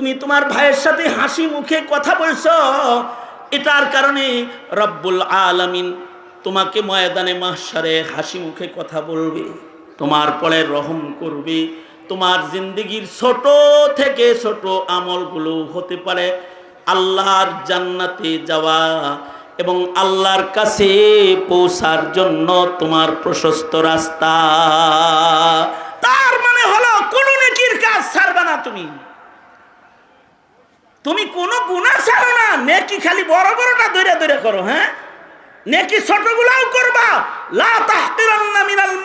তুমি তোমার ভাইয়ের সাথে হাসি মুখে কথা বলছো, এটার কারণে রব্বুল আলামিন তোমাকে ময়দানে মাসারে হাসি মুখে কথা বলবে, তোমার পরে রহম করবে, তোমার জিন্দগির ছোট থেকে ছোট আমলগুলো হতে পারে আল্লাহর জান্নাতে যাওয়া এবং আল্লাহর কাছে পৌঁছার জন্য তোমার প্রশস্ত রাস্তা। তার মানে হলো কোনো নেকির কাজ ছাড়বে না তুমি। তুমি কোনো গুণা ছাড়ো না। নেকি খালি বড় বড়টা দৈরে দৈরে করো হ্যাঁ? নেকি ছোটগুলাও করবা। লা মিনাল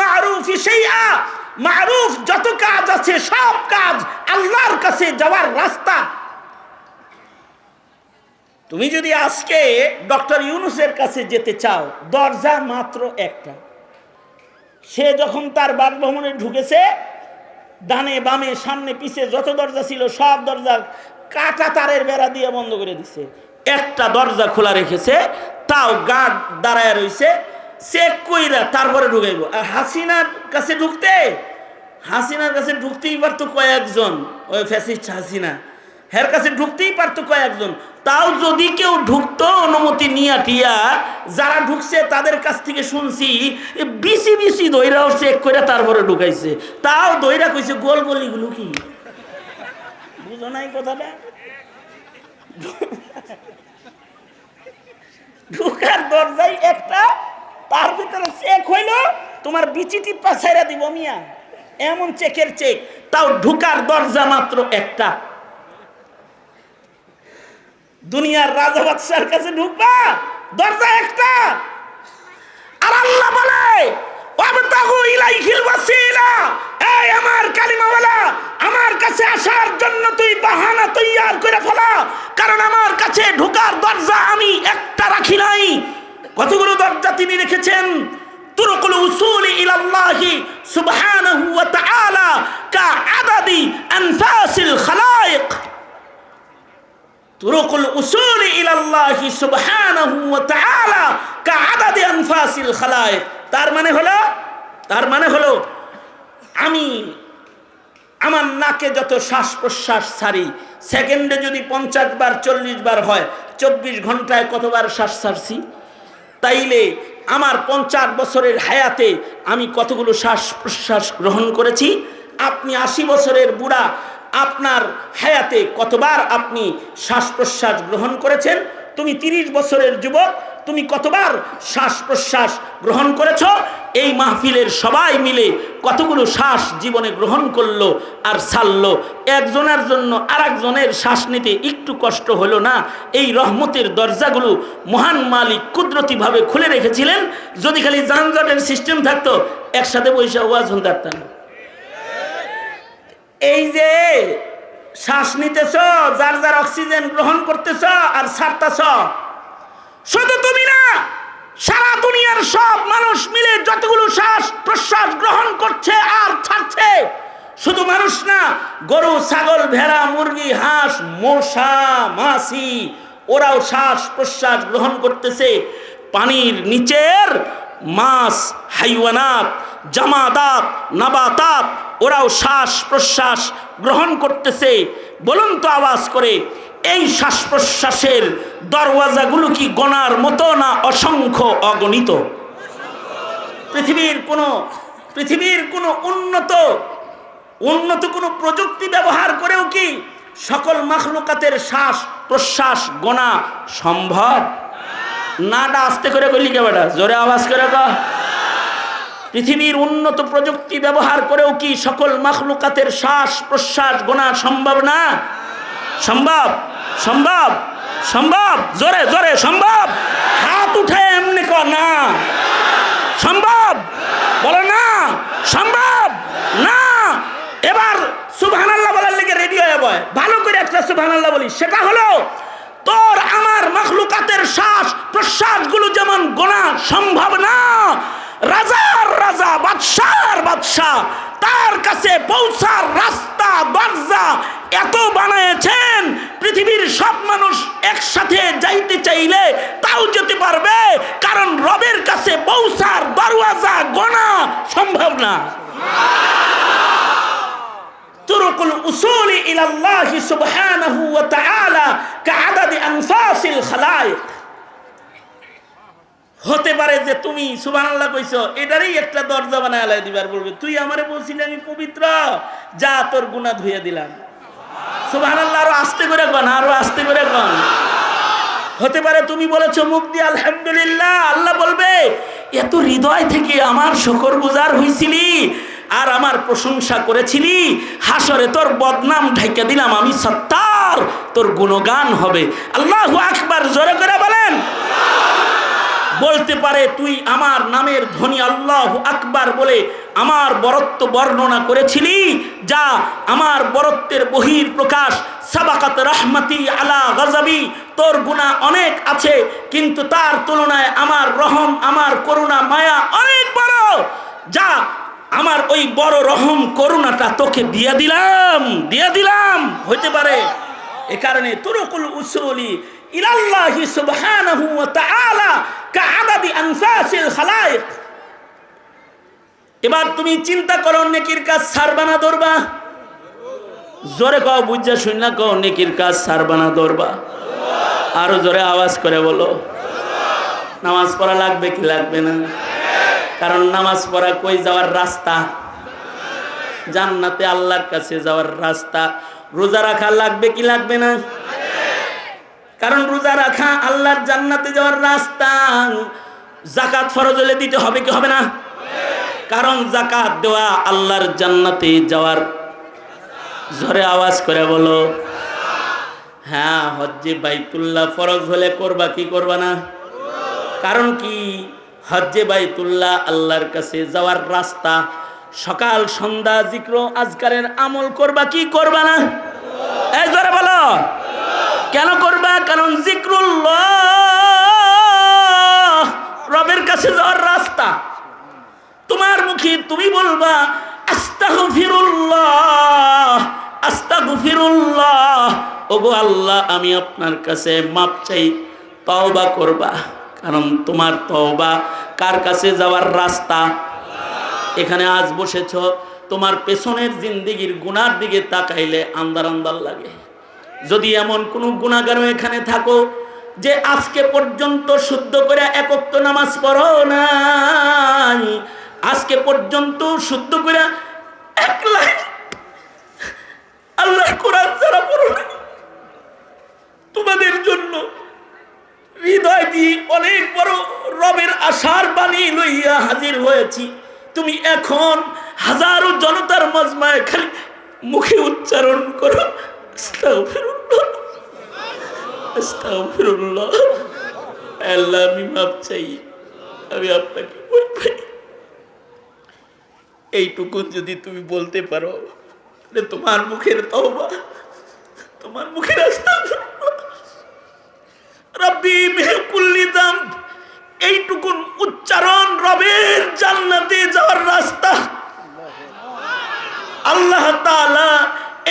মারুফ যত কাজ আছে, সব কাজ আল্লাহর কাছে যাওয়ার রাস্তা। তুমি যদি আজকে ডক্টর ইউনুসের কাছে যেতে চাও, দরজা মাত্র একটা। সে যখন তার বাসভবনে ঢুকেছে, ডানে বামে সামনে পিছে যত দরজা ছিল, সব দরজা কাটা তারের বেড়া দিয়ে বন্ধ করে দিছে। একটা দরজা খোলা রেখেছে, তাও গার্ড দাঁড়ায় রইছে চেক কইরা তারপরে ঢুকাইব। আর হাসিনার কাছে ঢুকতে, হাসিনার কাছে ঢুকতেই পারতো কয়েকজন, ওই ফ্যাসিস্ট হাসিনা। হের কাছে ঢুকতেই পারতো কয়েকজন। তাও যদি কেউ ঢুকতো, অনুমতি নিয়া টিয়া, যারা ঢুকছে তাদের কাছ থেকে শুনছি, বিসি বিসি দইরাও চেক করে তারপরে ঢুকাইছে। তাও দইরা কইছে, গোল গলিগুলো কি? বুঝো নাই কথাটা? ঢুকার দরজাই একটা, তার ভিতরে চেক হইল, তোমার বিচি টিপ্পা ছাইরা দিব মিয়া। এমন চেকের চেক, তাও ঢুকার দরজা মাত্র একটা। দুনিয়ার রাজা বাদশার কাছে ঢুকবা, দরজা একটা। আর আল্লাহ বলে আমার কাছে বাহানা তৈয়ার করে ফেলা। কারণ আমার কাছে ঢোকার দরজা আমি একটা রাখি নাই। দরজা তিনি রেখেছেন? তুরকুল উসুল ইলাল্লাহি সুবহানাহু ওয়া তাআলা কা আদাদি আনফাসিল খালায়েক তুরকুল উসুল ইলাল্লাহি সুবহানাহু ওয়া তাআলা কা আদাদি আনফাসিল খালায়েক তার মানে হলো, তার মানে হলো, আমি আমার নাকে যত শ্বাস প্রশ্বাস ছাড়ি, সেকেন্ডে যদি পঞ্চাশ বার, চল্লিশ বার হয়, চব্বিশ ঘন্টায় কতবার শ্বাস ছাড়ছি? তাইলে আমার পঞ্চাশ বছরের হায়াতে আমি কতগুলো শ্বাস প্রশ্বাস গ্রহণ করেছি? আপনি আশি বছরের বুড়া, আপনার হায়াতে কতবার আপনি শ্বাস প্রশ্বাস গ্রহণ করেছেন? তুমি তিরিশ বছরের যুবক তুমি কতবার শ্বাস প্রশ্বাস গ্রহণ করেছ? এই মাহফিলের সবাই মিলে কতগুলো শ্বাস জীবনে গ্রহণ করল আর ছাড়লো? একজনের জন্য আর একজনের শ্বাস নিতে একটু কষ্ট হলো না? এই রহমতের দরজাগুলো মহান মালিক কুদরতিভাবে খুলে রেখেছিলেন। যদি খালি যানজটের সিস্টেম থাকতো, একসাথে বৈশা ওয়াজ শুনতে পারতাম। এই যে শ্বাস নিতেছ, যার যার অক্সিজেন গ্রহণ করতেছ আর ছাড়তেছ শুধু তুমি না, সারা দুনিয়ার সব মানুষ মিলে যতগুলো শ্বাস প্রশ্বাস গ্রহণ করছে আর ছাড়ছে, শুধু মানুষ না, গরু, ছাগল, ভেড়া, মুরগি, হাঁস, মশা, মাছি, ওরাও শ্বাস প্রশ্বাস গ্রহণ করতেছে। পানির নিচের মাছ, হাইওয়ানাত, জামাদাত, নাবাতাত, ওরাও শ্বাস প্রশ্বাস গ্রহণ করতেছে। বলুন তো আওয়াজ করে এই শ্বাস প্রশ্বাসের দরওয়াজাগুলো কি গণার মতো না অসংখ্য অগণিত? পৃথিবীর কোনো পৃথিবীর কোনো উন্নত উন্নত কোনো প্রযুক্তি ব্যবহার করেও কি সকল মাখলুকাতের শ্বাস প্রশ্বাস গোনা সম্ভব নাটা আস্তে করে বললি কে বেটা? জোরে আওয়াজ করে কা। পৃথিবীর উন্নত প্রযুক্তি ব্যবহার করেও কি সকল মাখলুকাতের শ্বাস প্রশ্বাস গোনা সম্ভব না? সম্ভব? সম্ভব? সম্ভব? জোরে জোরে, সম্ভব? হাত উঠে এমনি কর না। সম্ভব? বলো না। সম্ভব? না। এবার সুবহান আল্লাহ বলার লেগে রেডি হয়ে বয়। ভালো করে একটা সুবহান আল্লাহ বলি। সেটা হলো, তোর আমার মখলুকাতের শ্বাস প্রশ্বাসগুলো যেমন গোনা সম্ভব না, রাজার রাজা, বাদশার বাদশাহ কাছে পৌঁছার রাস্তা, দরজা এত বানিয়েছেন, পৃথিবীর সব মানুষ একসাথে যাইতে চাইলে তাও যেতে পারবে, কারণ রবের কাছে পৌঁছার দরওয়াজা, গোনা সম্ভব না। উসুলি ইলাল্লাহি সুবহানাহু ওয়া তাআলা কাআদাদি আনফাসিল খালায়েক। হতে পারে যে তুমি সুবান আল্লাহ কইছো, এটারই একটা দরজা বানায় আলাই দিবার বলবে। তুই আমারে বলছিলি আমি পবিত্র, যা তোর গুনাহ ধুয়ে দিলাম। সুবান আল্লাহ আরও আস্তে করে কন, আরও আস্তে করে কন। হতে পারে তুমি বলেছ, মুখ দিয়ে আলহামদুলিল্লাহ, আল্লাহ বলবে, এত হৃদয় থেকে আমার শকর গুজার হয়েছিলি আর আমার প্রশংসা করেছিলি, হাসরে তোর বদনাম ঢাইকা দিলাম, আমি সত্তার তোর গুণগান হবে। আল্লাহ আকবার, জোরে করে বলেন। বলতে পারে, তুই আমার নামের ধ্বনি আল্লাহ আকবার বলে আমার বরত্ব বর্ণনা করেছিলি, যা আমার বরত্বের বহির প্রকাশ। সাবাকাত রহমতি আলা গজাবি তোর গুণা অনেক আছে, কিন্তু তার তুলনায় আমার রহম, আমার করুণা, মায়া অনেক বড়। যা আমার ওই বড় রহম করুণাটা তোকে দিয়ে দিলাম দিয়ে দিলাম। হইতে পারে। এ কারণে তুরকুল উসুলি ইলাল্লাহি সুবহানাহু ওয়া তাআলা কাআদাদি আনফাসিল খালায়েক এবার তুমি চিন্তা করো, নেকির কাজ সারবানা দরবা জোরে কও, বুঝা শুননা কও, নেকির কাজ সারবানা দরবা আরও জোরে আওয়াজ করে বলো। নামাজ পড়া লাগবে কি লাগবে না? কারণ নামাজ পড়া কই যাওয়ার রাস্তা? জান্নাতে আল্লাহর কাছে যাওয়ার রাস্তা। রোজা রাখা লাগবে কি লাগবে না? কারণ রোজা রাখা আল্লাহর জান্নাতে যাওয়ার রাস্তা। জাকাত ফরজ হলে দিতে হবে কি হবে না? কারণ জাকাত দেওয়া আল্লাহর জান্নাতে যাওয়ার জোরে আওয়াজ করে বলো। হ্যাঁ হজ্জে বাইতুল্লাহ ফরজ হলে করবা কি করবা না? কারণ কি? হজ্জে বাইতুল্লাহ আল্লাহর কাছে যাওয়ার রাস্তা। সকাল, সন্ধ্যা, জিক্র, আজকারের আমল করবা কি করবা না? এই জোরে বলো। কেন করবা? কারণ জিক্রুল্লাহ রবের কাছে যাওয়ার রাস্তা। তোমার মুখে তুমি বলবা, আস্তাগফিরুল্লাহ আস্তাগফিরুল্লাহ। ওগো আল্লাহ, আমি আপনার কাছে মাপ চাই, তওবা করবা। কারণ তোমার তওবা কার কাছে যাওয়ার রাস্তা? এখানে আজ বসেছ, তোমার পেছনের জিন্দিগির গুনার দিকে তাকাইলে আন্দার আন্দার লাগে। যদি এমন কোনো গুণাগারও এখানে থাকো যে আজকে পর্যন্ত শুদ্ধ করে একত্র নামাজ পড়ো নাই, আজকে পর্যন্ত শুদ্ধ করে এক লাইন আল্লাহ কোরআন যারা পড়ো তোমাদের জন্য হৃদয় দিয়ে অনেক বড় রবের আশার বাণী লইয়া হাজির হয়েছি। তুমি এখন হাজারো জনতার মজমায় খালি মুখে উচ্চারণ করো। আমি মাপ চাই। আমি আপনাকে এইটুকু যদি তুমি বলতে পারো তোমার মুখের তোমার মুখের দাম এইটুকুন উচ্চারণ রবের জান্নাতে যাওয়ার রাস্তা। আল্লাহ তাআলা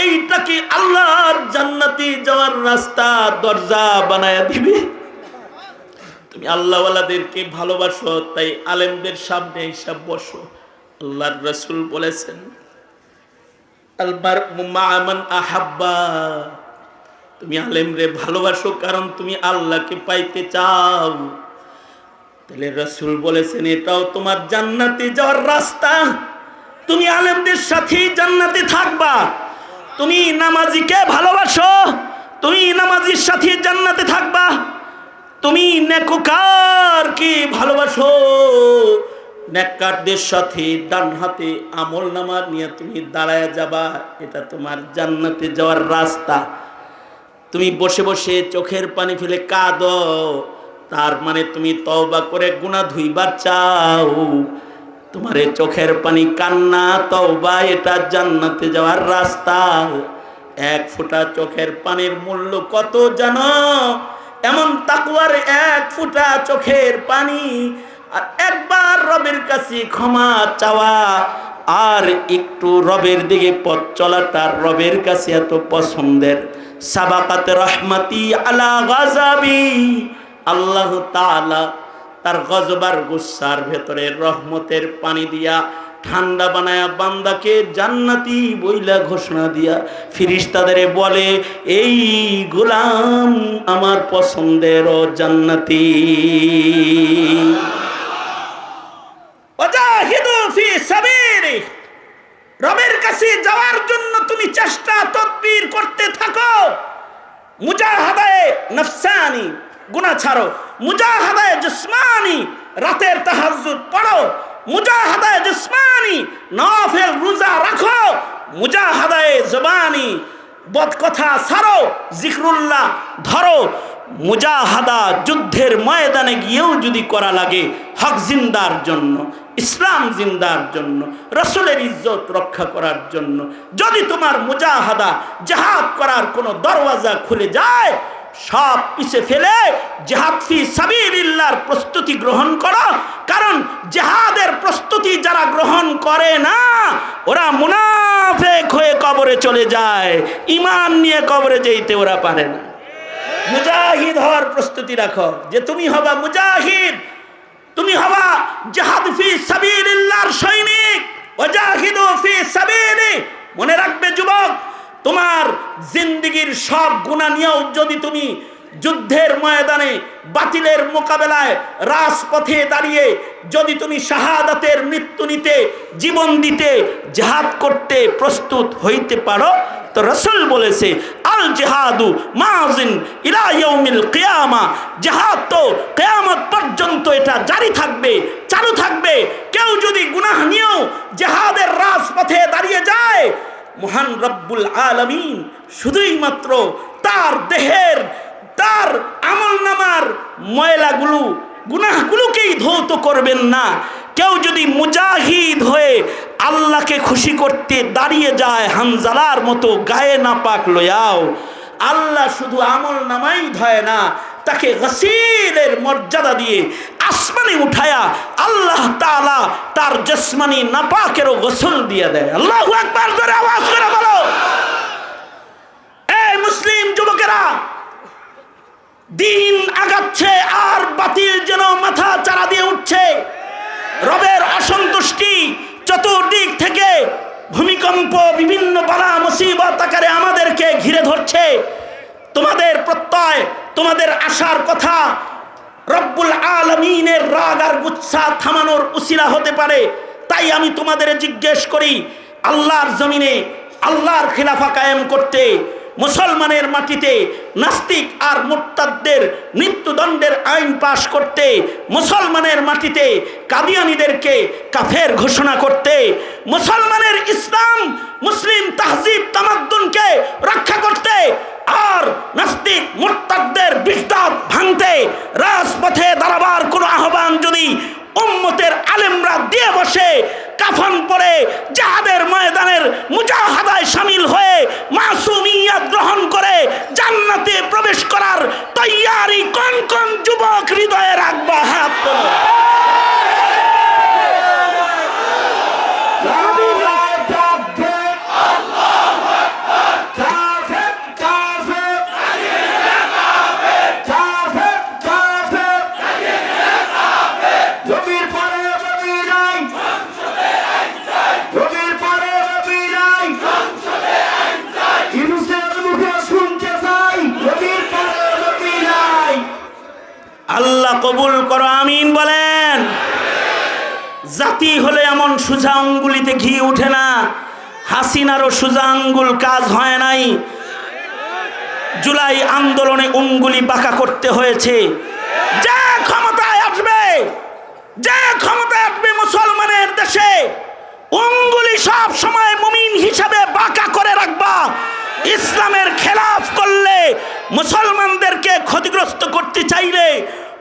এইটাকে আল্লাহর জান্নাতে যাওয়ার রাস্তা, দরজা বানায়া দিবে। তুমি আল্লাহওয়ালাদেরকে ভালোবাসো, তাই আলেমদের সামনে হিসাব বসো। আল্লাহর রসুল বলেছেন আহাব্বা। তুমি আলেমরে ভালোবাসো কারণ তুমি আল্লাহকে পাইতে চাও। তাহলে রসুল বলেছেন, এটাও তোমার জান্নাতে যাওয়ার রাস্তা। তুমি আলেমদের সাথেই জান্নাতে থাকবা। তুমি নামাজিকে ভালোবাসো, তুমি নামাজির সাথে জান্নাতে থাকবা। তুমি নেককার কি ভালোবাসো, নেককারদের সাথে ডান হাতে আমল নামা নিয়ে তুমি দাঁড়ায় যাবা, এটা তোমার জান্নাতে যাওয়ার রাস্তা। তুমি বসে বসে চোখের পানি ফেলে কাঁদো, তার মানে তুমি তওবা করে গুণা ধুইবার চাও। তোমার চোখের পানি, কান্না, তওবা, এটা জান্নাতে যাওয়ার রাস্তা। এক ফোঁটা চোখের পানির মূল্য কত জানো? এমন তাকুয়ার এক ফোঁটা চোখের পানি। আর একবার রবের কাছে ক্ষমা চাওয়া, আর একটু রবের দিকে পথ চলাটা রবের কাছে এত পছন্দের। সাবাকাত রহমতি আলা গাজাবি আল্লাহ তাআলা তার গজবার গুসার ভেতরে রহমতের পানি দিয়া ঠান্ডা বানায়া বান্দাকে জান্নাতি বইলা ঘোষণা দিয়া ফিরিস্তাদের বলে, এই গোলাম আমার পছন্দের জান্নাতি। ফি সাবিলি। রবের কাছে যাওয়ার জন্য তুমি চেষ্টা, তদবির করতে থাকো। মুজাহাদায়ে নফসানি। গুনাহ ছাড়ো। মুজাহাদায়ে জিসমানি, রাতের তাহাজ্জুদ পড়ো। মুজাহাদায়ে জিসমানি নফল রোজা রাখো। মুজাহাদায়ে জবানি বদ কথা ছাড়ো, জিকরুল্লাহ ধরো। মুজাহাদা যুদ্ধের ময়দানে গিয়েও যদি করা লাগে, হক জিন্দার জন্য, ইসলাম জিন্দার জন্য, রসুলের ইজ্জত রক্ষা করার জন্য। যদি তোমার মুজাহাদা জাহাদ করার কোনো দরওয়াজা খুলে যায় সব পিছে ফেলে জেহাদ সাবিলিল্লাহর প্রস্তুতি গ্রহণ করো। কারণ জেহাদের প্রস্তুতি যারা গ্রহণ করে না, ওরা মুনাফেক হয়ে কবরে চলে যায়। ইমান নিয়ে কবরে যেতে ওরা পারে না। মুজাহিদ হওয়ার প্রস্তুতি রাখো যে তুমি হবা মুজাহিদ, তুমি হবা জাহাদ ফি সৈনিক, ওয়াজাহিদু ফি মনে রাখবে যুবক তোমার জিন্দিগির সব গুণা নিয়েও যদি তুমি যুদ্ধের ময়দানে, বাতিলের মোকাবেলায় রাজপথে দাঁড়িয়ে যদি তুমি শাহাদাতের মৃত্যু নিতে, জীবন দিতে, জাহাদ করতে প্রস্তুত হইতে পারো, তো রসুল বলেছে, আল জেহাদু মাজিন ইলা ইয়াউমিল কিয়ামা জেহাদ তো কেয়ামত পর্যন্ত এটা জারি থাকবে, চালু থাকবে। কেউ যদি গুনাহ নিয়েও জেহাদের রাজপথে দাঁড়িয়ে যায় মহান রব্বুল আলমিন শুধুই মাত্র তার দেহের, তার আমল নামার ময়লাগুলো, গুনাহগুলোকেই ধৌত করবেন না। কেউ যদি মুজাহিদ হয়ে আল্লাহকে খুশি করতে দাঁড়িয়ে যায় হামজালার মতো গায়ে না পাক লয়াও আল্লাহ শুধু আমল নামাই ধয় না, তাকে গসিলের মর্যাদা দিয়ে আসমানে উঠায়া আল্লাহ তাআলা তার জসমানি নাপাকেরও গোসল দিয়ে দেয়। আল্লাহ একবার ধরে আওয়াজ করে বলো। এই মুসলিম যুবকেরা, দিন আগাচ্ছে আর বাতিল যেন মাথা চারা দিয়ে উঠছে। রবের অসন্তুষ্টি চতুর্দিক থেকে ভূমিকম্প, বিভিন্ন বালা মুসিবত তোমাদের প্রত্যয়, তোমাদের আশার কথা রব্বুল আলমিনের রাগ আর গুচ্ছা থামানোর উসিলা হতে পারে। তাই আমি তোমাদের জিজ্ঞেস করি, আল্লাহর জমিনে আল্লাহর খিলাফা কায়েম করতে মুসলমানের মাটিতে নাস্তিক আর মুরতাদদের মৃত্যুদণ্ডের আইন পাশ করতে মুসলমানের মাটিতে কাদিয়ানিদেরকে কাফের ঘোষণা করতে মুসলমানের ইসলাম মুসলিম তাহজিব তামাদ্দুনকে নাস্তিক মোর্তাদের বিস্তার ভাঙতে রাজপথে দাঁড়াবার কোনো আহ্বান যদি উম্মতের আলেমরা দিয়ে বসে কাফন পরে জাহাদের ময়দানের মুজাহাদায় সামিল হয়ে মাসুমিয়া গ্রহণ করে জান্নাতে প্রবেশ করার তৈয়ারি কোন কোন যুবক হৃদয়ে রাখবা হাত তোলো। আল্লাহ কবুল করো আমিন বলেন জাতি হলে এমন সোজা আঙ্গুলিতে ঘি উঠে না। হাসিনারও সোজা আঙ্গুল কাজ হয় নাই। জুলাই আন্দোলনে অঙ্গুলি বাঁকা করতে হয়েছে। যে ক্ষমতায় আসবে, যে ক্ষমতায় আসবে মুসলমানের দেশে অঙ্গুলি সব সময় মুমিন হিসাবে বাঁকা করে রাখবা। ইসলামের খেলাফ করলে মুসলমানদেরকে ক্ষতিগ্রস্ত করতে চাইলে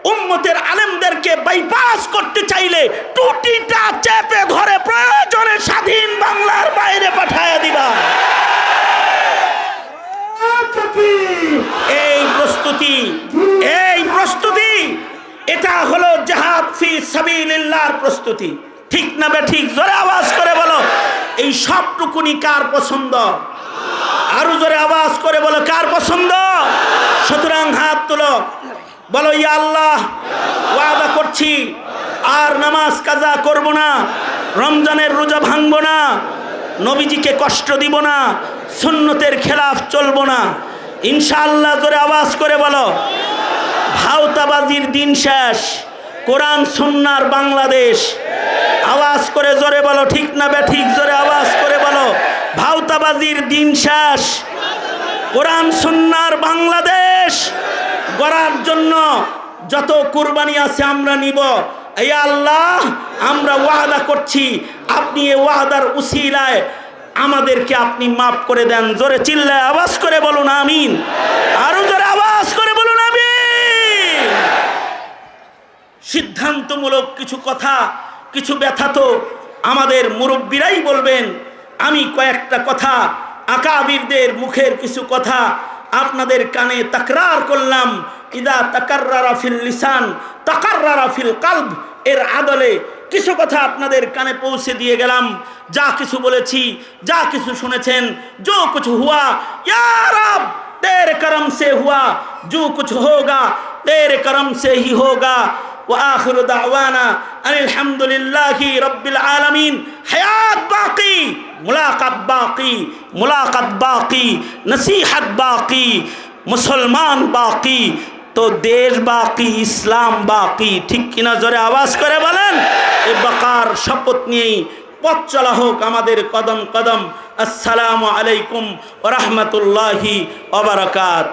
উম্মতের আলেমদেরকে বাইপাস করতে চাইলে টুটিটা চেপে ধরে প্রয়োজনে স্বাধীন বাংলার বাইরে পাঠায় দিবা। এই প্রস্তুতি এই প্রস্তুতি, এটা হলো জাহাদ ফি সাবিলিল্লাহর প্রস্তুতি। ঠিক না বে ঠিক? জোরে আওয়াজ করে বলো। এই সবটুকুনি কার পছন্দ? আরও জোরে আওয়াজ করে বলো, কার পছন্দ? সুতরাং হাত তুলো। বলো, ইয়া আল্লাহ, ওয়াদা করছি। আর নামাজ কাজা করব না, রমজানের রোজা ভাঙব না, নবীজিকে কষ্ট দিব না, সুন্নতের খেলাফ চলবো না। ইনশাআল্লাহ জোরে আওয়াজ করে বলো, ভাওতাবাজির দিন শেষ, কোরআন, সুন্নার বাংলাদেশ। আওয়াজ করে জোরে বলো, ঠিক না ঠিক জোরে আওয়াজ করে বলো, ভাওতাবাজির দিন শেষ, কোরআন, সুন্নার বাংলাদেশ। গড়ার জন্য যত কুরবানি আছে আমরা নিব। এই আল্লাহ, আমরা ওয়াদা করছি, আপনি এ ওয়াদার উসিলায় আমাদেরকে আপনি মাফ করে দেন। জোরে চিল্লায় আওয়াজ করে বলুন, আমিন। আরও জোরে আওয়াজ করে বলুন, আমিন। সিদ্ধান্তমূলক কিছু কথা, কিছু ব্যথা তো আমাদের মুরব্বীরাই বলবেন। আমি কয়েকটা কথা, আকাবিরদের মুখের কিছু কথা আপনাদের কানে তাকরার করলাম। ইদা তাকাররা ফিল লিসান তাকাররা ফিল কালব। এর আদলে কিছু কথা আপনাদের কানে পৌঁছে দিয়ে গেলাম। যা কিছু বলেছি, যা কিছু শুনেছেন, যো কিছু হুয়া ইয়ারব তের করম সে হুয়া, যো কিছু হোগা, তের করম সে হি হোগা। وآخر دعوانا أن الحمد لله رب العالمين حياة باقي ملاقات باقي ملاقات باقي نصيحت باقي মুসলমান বাকি তো দেশ বাকি ইসলাম বাকি ঠিক কিনা জোরে আওয়াজ করে বলেন এ বাকার শপথ নিয়েই পথ চলা হোক আমাদের কদম কদম আসসালামু আলাইকুম ওরহমতুল্লাহি ওবরাকাত